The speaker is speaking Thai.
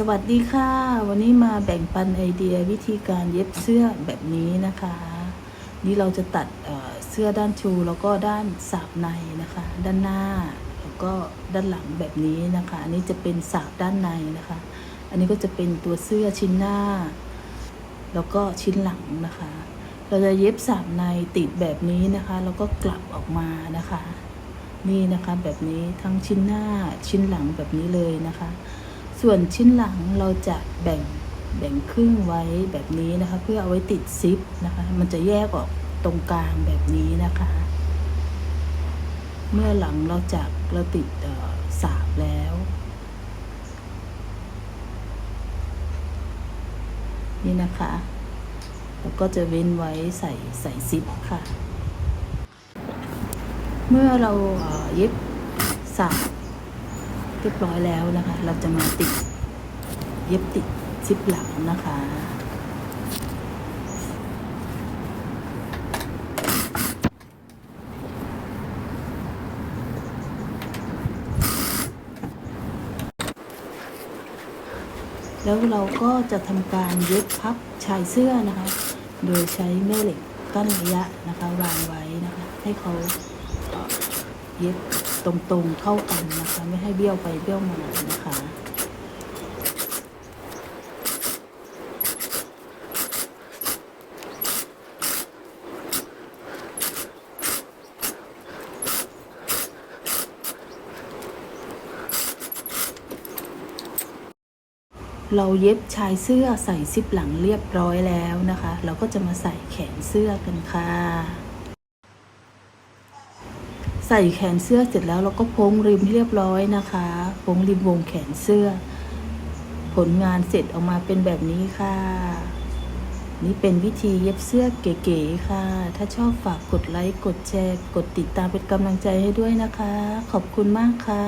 สวัสดีค่ะ วันนี้มาแบ่งปันไอเดียวิธีการเย็บเสื้อแบบนี้นะคะ นี่เราจะตัดเเสื้อด้านชูแล้วก็ด้านสาบในนะคะ ด้านหน้าแล้วก็ด้านหลังแบบนี้นะคะ อันนี้จะเป็นสาบด้านในนะคะ อันนี้ก็จะเป็นตัวเสื้อชิ้นหน้า แล้วก็ชิ้นหลังนะคะ เราจะเย็บสาบในติดแบบนี้นะคะแล้วก็กลับออกมานะคะ นี่นะคะแบบนี้ทั้งชิ้นหน้าชิ้นหลังแบบนี้เลยนะคะ ส่วนชิ้นหลังเราจะแบ่งแบ่งครึ่งไว้แบบนี้นะคะ เพื่อเอาไว้ติดซิปนะคะ มันจะแยกออกตรงกลางแบบนี้นะคะ เมื่อหลังเราจากเราติดเอ่อสาบแล้ว นี่นะคะแล้วก็จะเว้นไว้ใส่ใส่ซิปค่ะ เมื่อเราเย็บสาบ รียบร้อยแล้วนะคะ เราจะมาติด เย็บติดซิปหลังนะคะแล้วเราก็จะทำการเย็บพับชายเสื้อนะคะ โดยใช้แม่เหล็กกั้นระยะนะคะวางไว้นะคะ ให้เขาเอ่อเย็บ ตรงๆเท่ากันนะคะ ไม่ให้เบี้ยวไปเบี้ยวมานะคะเราเย็บชายเสื้อใส่ซิปหลังเรียบร้อยแล้วนะคะ เราก็จะมาใส่แขนเสื้อกันค่ะ ใส่แขนเสื้อเสร็จแล้วเราก็พ้งริมให้เรียบร้อยนะคะพ้งริมวงแขนเสื้อ ผลงานเสร็จออกมาเป็นแบบนี้ค่ะ นี่เป็นวิธีเย็บเสื้อเก๋ๆค่ะ ถ้าชอบฝากกดไลค์ กดแชร์ กดติดตามเป็นกำลังใจให้ด้วยนะคะ ขอบคุณมากค่ะ